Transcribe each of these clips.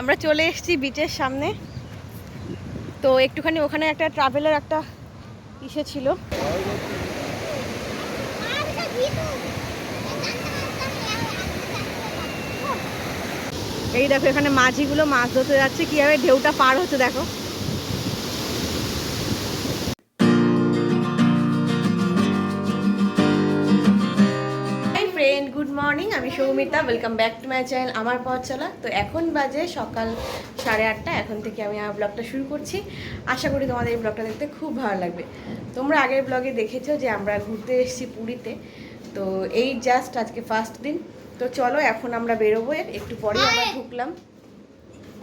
আমরা চলে এসেছি বিচের সামনে। তো একটুখানি ওখানে একটা ট্রাভেলার একটা ইসে ছিল। এই দেখো এখানে মাঝিগুলো মাছ ধরতে যাচ্ছে, কীভাবে ঢেউটা পার হচ্ছে দেখো। মর্নিং আমি Soumita welcome back to my channel আমার পথ চলা। তো এখন বাজে সকাল সাড়ে আটটা এখন থেকে আমি আমার ব্লগটা শুরু করছি। আশা করি তোমাদের এই ব্লগটা দেখতে খুব ভালো লাগবে। তোমরা আগের ব্লগে দেখেছ যে আমরা ঘুরতে এসেছি পুরীতে। তো এই জাস্ট আজকে ফার্স্ট দিন। তো চলো এখন আমরা বেরোবো। একটু পরেই আমরা ঢুকলাম।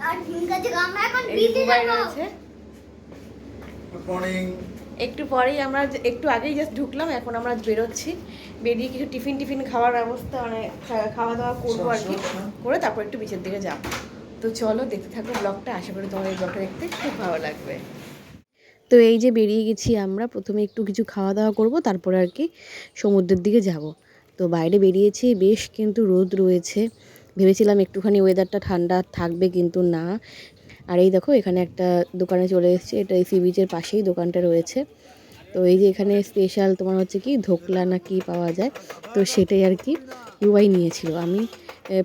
আর ঠিক আছে আমরা এখন এই যে দুবাই রয়েছে। গুড মর্নিং একটু পরেই আমরা একটু আগেই জাস্ট ঢুকলাম এখন আমরা বেরোচ্ছি। বেরিয়ে কিছু টিফিন টিফিন খাওয়ার ব্যবস্থা মানে খাওয়া দাওয়া করব আর কি। করে তারপর একটু বিচের দিকে যাব। তো চলো দেখতে থাকো ব্লগটা আশা করি তোমার এই ব্লগটা দেখতে খুব ভালো লাগবে। তো এই যে বেরিয়ে গেছি আমরা প্রথমে একটু কিছু খাওয়া দাওয়া করব তারপরে আর কি সমুদ্রের দিকে যাব। তো বাইরে বেরিয়েছি বেশ কিন্তু রোদ রয়েছে। ভেবেছিলাম একটুখানি ওয়েদারটা ঠান্ডা থাকবে কিন্তু না। আর এই দেখো, এখানে একটা দোকানে চলে এসেছে। এটা এই সি বিচের পাশেই দোকানটা রয়েছে। তো এই যে এখানে স্পেশাল তোমার হচ্ছে কি, ধোকলা না কি পাওয়া যায়। তো সেটাই আর কি বুবাই নিয়েছিল। আমি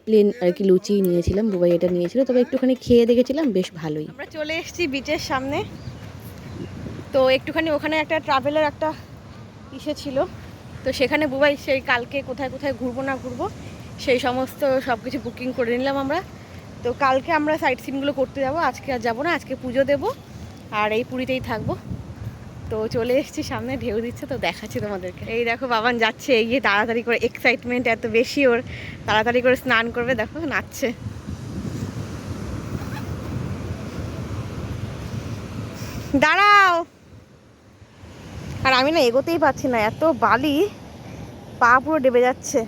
প্লেন আর কি লুচি নিয়েছিলাম, বুবাই এটা নিয়েছিল। তবে একটুখানি খেয়ে দেখেছিলাম, বেশ ভালোই। আমরা চলে এসেছি বিচের সামনে। তো একটুখানি ওখানে একটা ট্রাভেলের একটা ইসে ছিল। তো সেখানে বুবাই, সেই কালকে কোথায় কোথায় ঘুরবো না ঘুরবো, সেই সমস্ত সব কিছু বুকিং করে নিলাম আমরা। তো কালকে আমরা সাইট সিনগুলো করতে যাব। আজকে আর যাব না, আজকে পুজো দেব। আর এই পুরীতেই থাকব। তো চলে এসেছি, সামনে ঢেউ দিচ্ছে, তো দেখাচ্ছি তোমাদেরকে। এই দেখো, বাবান যাচ্ছে, এই যে তাড়াতাড়ি করে এক্সাইটমেন্ট এত বেশি ওর। তাড়াতাড়ি করে স্নান করবে, দেখো, নাচছে। দাঁড়াও! আর আমি না এগোতেই পারছি না, এত বালি, পা পুরো ডেবে যাচ্ছে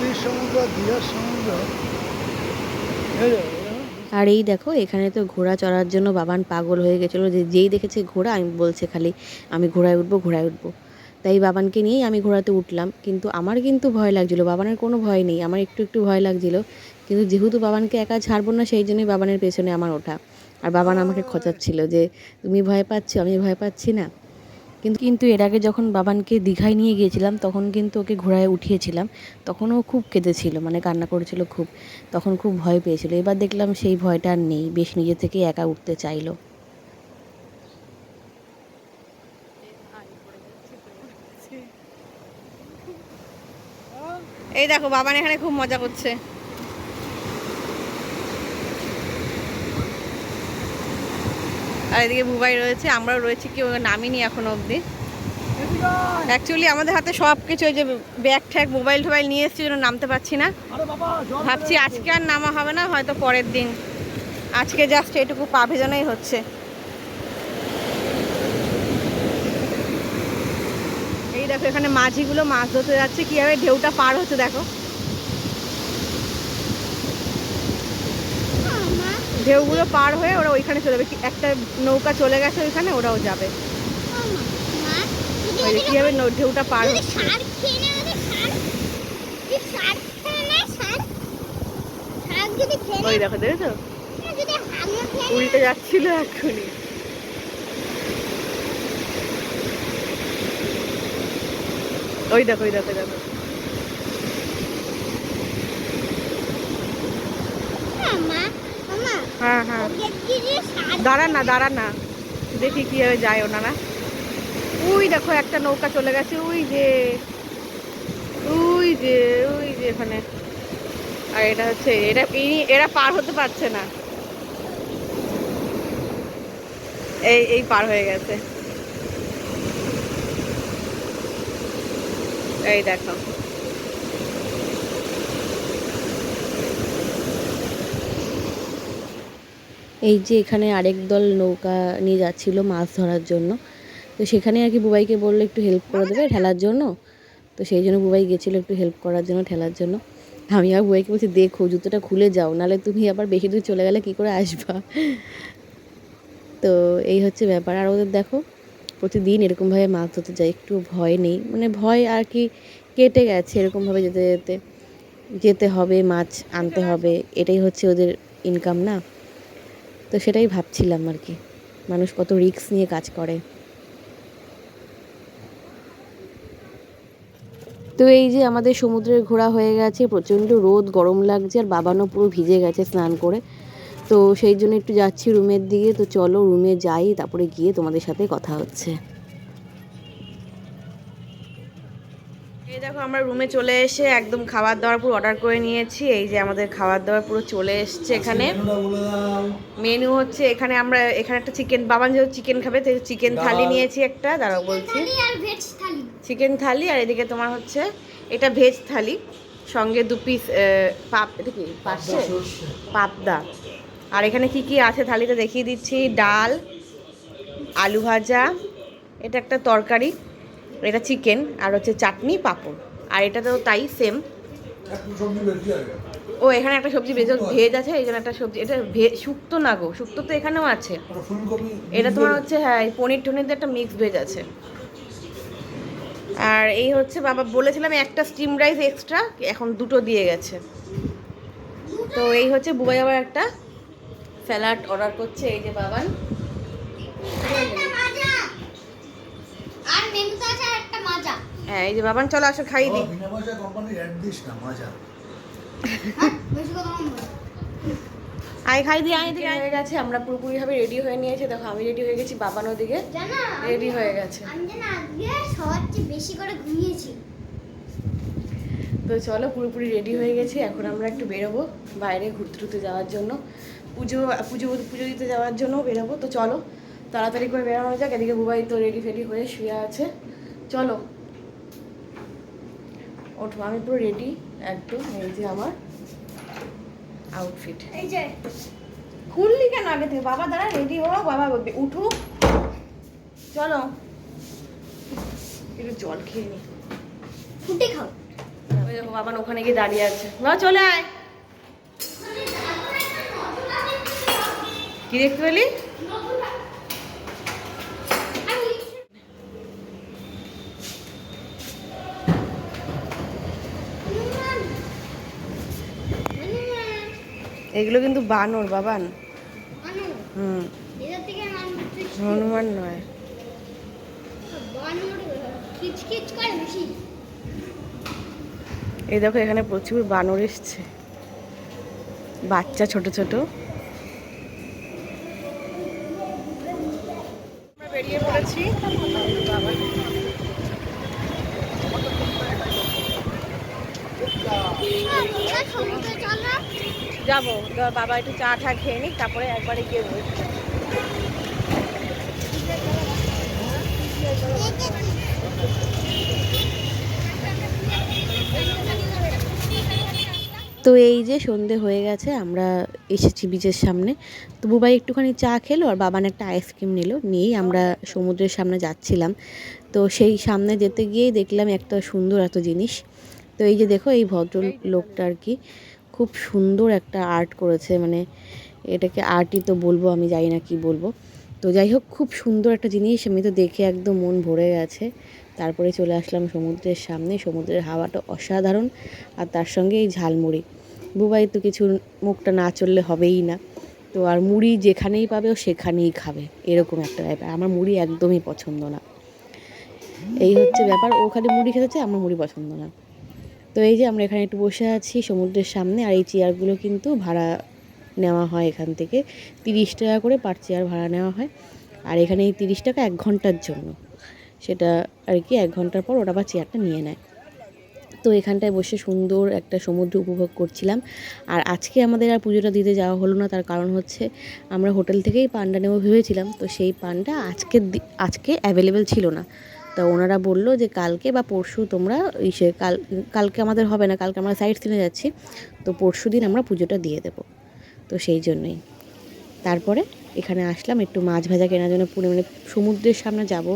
পুরীর সমুদ্র দীঘার সমুদ্র। আর এই দেখো এখানে তো ঘোড়া চড়ার জন্য বাবান পাগল হয়ে গেছিল। যে যেই দেখেছে ঘোড়া আমি বলছে খালি আমি ঘোড়ায় উঠবো ঘোড়ায় উঠবো। তাই বাবানকে নিয়েই আমি ঘোড়াতে উঠলাম। কিন্তু আমার কিন্তু ভয় লাগছিল বাবানের কোনো ভয় নেই। আমার একটু একটু ভয় লাগছিল। কিন্তু যেহেতু বাবানকে একা ছাড়বো না সেই জন্যই বাবানের পেছনে আমার ওঠা। আর বাবান আমাকে খচাচ্ছিল যে তুমি ভয় পাচ্ছ আমি ভয় পাচ্ছি না? কিন্তু কিন্তু এর আগে যখন বাবানকে দীঘায় নিয়ে গিয়েছিলাম, তখন কিন্তু ওকে ঘোড়ায় উঠিয়েছিলাম। তখন ও খুব কেঁদেছিল মানে কান্না করেছিল খুব। তখন খুব ভয় পেয়েছিল। এবার দেখলাম সেই ভয়টা আর নেই, বেশ নিজে থেকেই একা উঠতে চাইলো। এই দেখো, বাবান এখানে খুব মজা করছে। আর এদিকে বুবাই রয়েছে আমরাও রয়েছি কেউ নামিনি এখনও অবধি। অ্যাকচুয়ালি আমাদের হাতে সব কিছু ওই যে ব্যাগ ট্যাগ মোবাইল টোবাইল নিয়ে এসেছি জন্য নামতে পারছি না। ভাবছি আজকে আর নামা হবে না হয়তো পরের দিন। আজকে জাস্ট এটুকু পা ভেজানোই হচ্ছে। এই দেখো এখানে মাঝিগুলো মাছ ধরতে যাচ্ছে কীভাবে ঢেউটা পার হচ্ছে দেখো। ঢেউগুলো পার হয়ে ওরা ওইখানে চলে যাবে। কি- একটা নৌকা চলে গেছে ওইখানে ওরাও যাবে। মা কীভাবে ঢেউটা পার হচ্ছে। ওই দেখো দেখেছ? খেয়ে উল্টে যাচ্ছিল এক্ষুনি। ওই দেখো ওই দেখো দেখো। মা। মামা হ্যাঁ হ্যাঁ। ওকে যদি সার দাঁড়া না দাঁড়া না। দেখি কীভাবে যায় ওনারা। ওই দেখো, একটা নৌকা চলে গেছে। ওই যে ওই যে ওই যে এখানে। আর এটা হচ্ছে এই- এরা পার হতে পারছে না। এই এই পার হয়ে গেছে। এই দেখো। এই যে এখানে আরেক দল নৌকা নিয়ে যাচ্ছিল মাছ ধরার জন্য। তো সেখানে আর কি বুবাইকে বলল একটু হেল্প করে দেবে ঠেলার জন্য। তো সেই জন্য বুবাই গেছিল একটু হেল্প করার জন্য ঠেলার জন্য। আমি আর বুবাইকে বলছি, দেখো, জুতোটা খুলে যাও নাহলে তুমি আবার বেশি দূর চলে গেলে কি করে আসবা? তো এই হচ্ছে ব্যাপার। আর ওদের দেখো, প্রতিদিন এরকমভাবে মাছ ধরতে যায়, একটু ভয় নেই। মানে ভয় আর কি কেটে গেছে এরকমভাবে যেতে যেতে। যেতে হবে, মাছ আনতে হবে, এটাই হচ্ছে ওদের ইনকাম না? তো সেটাই ভাবছিলাম আর কি। মানুষ কত রিক্স নিয়ে কাজ করে। তো এই যে আমাদের সমুদ্রের ঘোরা হয়ে গেছে, প্রচণ্ড রোদ, গরম লাগছে, আর বাবানও পুরো ভিজে গেছে স্নান করে। তো সেই জন্য একটু যাচ্ছি রুমের দিকে। তো চলো রুমে যাই, তারপরে গিয়ে তোমাদের সাথে কথা হচ্ছে। দেখো আমরা রুমে চলে এসে একদম খাবার দাবার পুরো অর্ডার করে নিয়েছি। এই যে আমাদের খাবার দাবার পুরো চলে এসছে এখানে। মেনু হচ্ছে এখানে আমরা এখানে একটা চিকেন বাবান যেহেতু চিকেন খাবে তো চিকেন থালি নিয়েছি একটা দাঁড়াও বলছি। থালি আর ভেজ থালি। চিকেন থালি আর এদিকে তোমার হচ্ছে এটা ভেজ থালি। সঙ্গে দু পিস পাপ এটা কি? পাশে? পাপদা আর এখানে কি কি আছে থালিতে দেখিয়ে দিচ্ছি? ডাল আলু ভাজা এটা একটা তরকারি এটা চিকেন আর হচ্ছে চাটনি পাঁপড়। আর এটা তো তাই সেম ও এখানে একটা সবজি ভেজ ভেজ আছে এই জন্য একটা সবজি এটা শুক্তো না গো শুক্তো তো এখানেও আছে। এটা তোমার হচ্ছে হ্যাঁ পনির টনির একটা মিক্স ভেজ আছে। আর এই হচ্ছে বাবা বলেছিলাম একটা স্টিম রাইস এক্সট্রা এখন দুটো দিয়ে গেছে। তো এই হচ্ছে বুবাই আবার একটা স্যালাড অর্ডার করছে এই যে বাবান একটা মাজা আর মেনুতে আছে আর একটা মাজা হ্যাঁ এই যে বাবান চলো আসো খাই দিই। হ্যাঁ, বেশি কথা বলব না। আয় খাই দিই আয় দিই হয়ে গেছে আমরা পুরোপুরিভাবে রেডি হয়ে নিয়েছি দেখো আমি রেডি হয়ে গেছি বাবান ওদিকে রেডি হয়ে গেছে। আমি আজকে চেয়ে বেশি করে ঘুমিয়েছি। তো চলো পুরোপুরি রেডি হয়ে গেছি এখন আমরা একটু বেরোবো বাইরে ঘুরতে টুরতে যাওয়ার জন্য। পুজো পুজো পুজো দিতে যাওয়ার জন্য বেরোবো তো চলো তাড়াতাড়ি করে বেরোনো যাক এদিকে বুবাই তো রেডি ফেডি হয়ে শুয়ে আছে। চলো ওঠো আমি পুরো রেডি একদম এই যে আমার আউটফিট এই যে খুললি কেন আগে থেকে? বাবা দাঁড়া রেডি হো বাবা উঠো। চলো। একটু জল খেয়ে নি। ফুটে খাও। ওই দেখো বাবা ওখানে গিয়ে দাঁড়িয়ে আছে। বাবা চলে আয়। কি দেখতে পেলি? এগুলো কিন্তু বানর বাবান। হুম। হনুমান নয়। এই দেখো এখানে প্রচুর বানর এসছে। বাচ্চা ছোট ছোট। বেরিয়ে পড়েছি সমুদ্রে চলো যাব। বাবা একটু চা টা খেয়ে নিক, তারপরে একবারে গিয়ে তো এই যে সন্ধে হয়ে গেছে, আমরা এসেছি বিচের সামনে। তো বুবাই একটুখানি চা খেলো, আর বাবান একটা আইসক্রিম নিল, নিয়েই আমরা সমুদ্রের সামনে যাচ্ছিলাম। তো সেই সামনে যেতে গিয়েই দেখলাম একটা সুন্দর এত জিনিস। তো এই যে দেখো এই ভদ্র লোকটা আর কি খুব সুন্দর একটা আর্ট করেছে মানে এটাকে আর্টই তো বলব আমি জানি না কি বলব। তো যাই হোক খুব সুন্দর একটা জিনিস আমি তো দেখে একদম মন ভরে গেছে। তারপরে চলে আসলাম সমুদ্রের সামনে সমুদ্রের হাওয়াটা অসাধারণ আর তার সঙ্গে এই ঝালমুড়ি। বুবাই তো কিছু মুখটা না চললে হবেই না। তো আর মুড়ি যেখানেই পাবে ও সেখানেই খাবে এরকম একটা ব্যাপার। আমার মুড়ি একদমই পছন্দ না। এই হচ্ছে ব্যাপার ও খালি মুড়ি খেতে চায় আমার মুড়ি পছন্দ না। তো এই যে আমরা এখানে একটু বসে আছি সমুদ্রের সামনে, আর এই চেয়ারগুলো কিন্তু ভাড়া নেওয়া হয় এখান থেকে। তিরিশ টাকা করে পার চেয়ার ভাড়া নেওয়া হয়। আর এখানে এই তিরিশ টাকা এক ঘণ্টার জন্য। সেটা আর কি এক ঘণ্টার পর ওরা আবার চেয়ারটা নিয়ে নেয়। তো এখানটায় বসে সুন্দর একটা সমুদ্র উপভোগ করছিলাম। আর আজকে আমাদের আর পুজোটা দিতে যাওয়া হলো না, তার কারণ হচ্ছে আমরা হোটেল থেকেই পান্ডা নেব ভেবেছিলাম। তো সেই পান্ডা আজকে আজকে অ্যাভেলেবেল ছিল না। তো ওনারা বলল যে কালকে বা পরশু তোমরা ইসে কাল, কালকে আমাদের হবে না, কালকে আমরা সাইড সিনে যাচ্ছি, তো পরশু দিন আমরা পুজোটা দিয়ে দেবো। তো সেই জন্যই। তারপরে এখানে আসলাম, একটু মাছ ভাজা কেনার জন্য পুরো মানে সমুদ্রের সামনে যাব,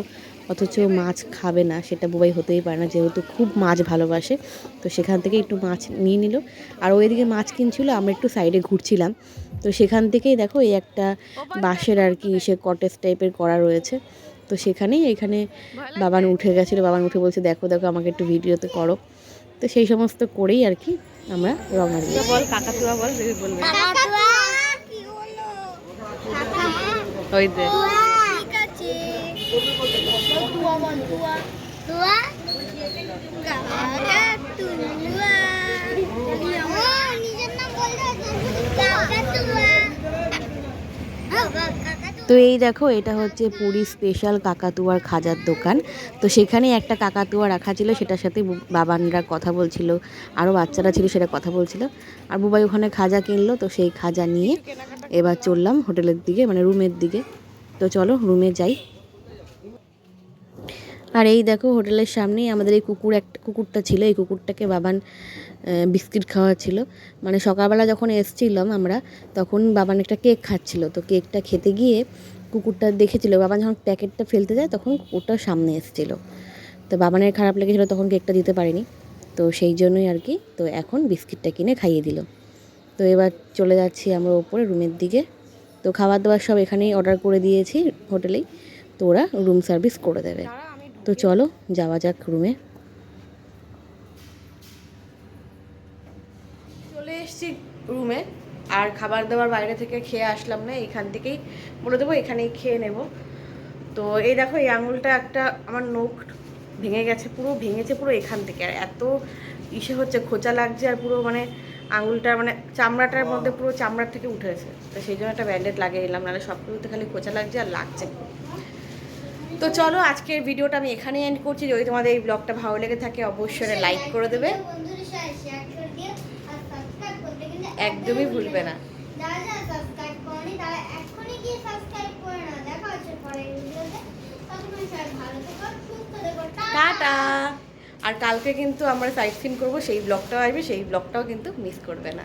অথচ মাছ খাবে না, সেটা বুবাই হতেই পারে না, যেহেতু খুব মাছ ভালোবাসে, তো সেখান থেকে একটু মাছ নিয়ে নিল। আর ওইদিকে মাছ কিনছিল, আমরা একটু সাইডে ঘুরছিলাম, তো সেখান থেকেই দেখো এই একটা বাঁশের আর কি সে কটেজ টাইপের করা রয়েছে। তো সেখানেই এখানে বাবান উঠে গেছিল বাবান উঠে বলছে দেখো দেখো আমাকে একটু ভিডিওতে করো। তো সেই সমস্ত করেই আর কি আমরা রওনা দিই বল কাকাতুয়া বল বলবে। কাকাতুয়া কি হলো কাকা ওই যে। ঠিক আছে। তুয়া বল তুয়া তুয়া কাকাতুয়া নিজের নাম বলতে কাকাতুয়া। কাকাতুয়া। তো এই দেখো, এটা হচ্ছে পুরী স্পেশাল কাকাতুয়ার খাজার দোকান। তো সেখানে একটা কাকাতুয়া রাখা ছিল, সেটার সাথে বাবানরা কথা বলছিল আরও বাচ্চারা ছিল, সেটা কথা বলছিল। আর বুবাই ওখানে খাজা কিনলো, তো সেই খাজা নিয়ে এবার চললাম হোটেলের দিকে মানে রুমের দিকে। তো চলো, রুমে যাই। আর এই দেখো, হোটেলের সামনেই আমাদের এই কুকুর একটা কুকুরটা ছিল, এই কুকুরটাকে বাবান বিস্কিট ছিল। মানে সকালবেলা যখন এসছিলাম আমরা তখন বাবান একটা কেক খাচ্ছিল। তো কেকটা খেতে গিয়ে কুকুরটা দেখেছিল বাবান যখন প্যাকেটটা ফেলতে যায় তখন কুকুরটা সামনে এসেছিল। তো বাবানের খারাপ লেগেছিলো তখন কেকটা দিতে পারিনি। তো সেই জন্যই আর কি তো এখন বিস্কিটটা কিনে খাইয়ে দিল। তো এবার চলে যাচ্ছি আমরা ওপরে রুমের দিকে। তো খাবার দাবার সব এখানেই অর্ডার করে দিয়েছি হোটেলেই। তো ওরা রুম সার্ভিস করে দেবে। তো চলো যাওয়া যাক রুমে চলে এসেছি রুমে। আর খাবার দাবার বাইরে থেকে খেয়ে আসলাম না এখান থেকেই বলে দেবো এখানেই খেয়ে নেব। তো এই দেখো এই আঙুলটা একটা আমার নখ ভেঙে গেছে পুরো ভেঙেছে পুরো এখান থেকে। আর এত ইসে হচ্ছে খোঁচা লাগছে আর পুরো মানে আঙুলটা মানে চামড়াটার মধ্যে পুরো চামড়ার থেকে উঠেছে। তো সেই জন্য একটা ব্যান্ডেড লাগিয়ে নিলাম নাহলে সব কিছুতে খালি খোঁচা লাগছে আর লাগছে। তো চলো আজকের ভিডিওটা আমি এখানেই এন্ড করছি। যদি তোমাদের এই ব্লগটা ভালো লেগে থাকে অবশ্যই লাইক করে দেবে বন্ধুদের সাথে শেয়ার করে দিও আর সাবস্ক্রাইব করতে কিন্তু একদমই ভুলবে না। টাটা! আর কালকে কিন্তু আমরা সাইট সিন করব সেই ব্লগটাও আসবে সেই ব্লগটাও কিন্তু মিস করবে না।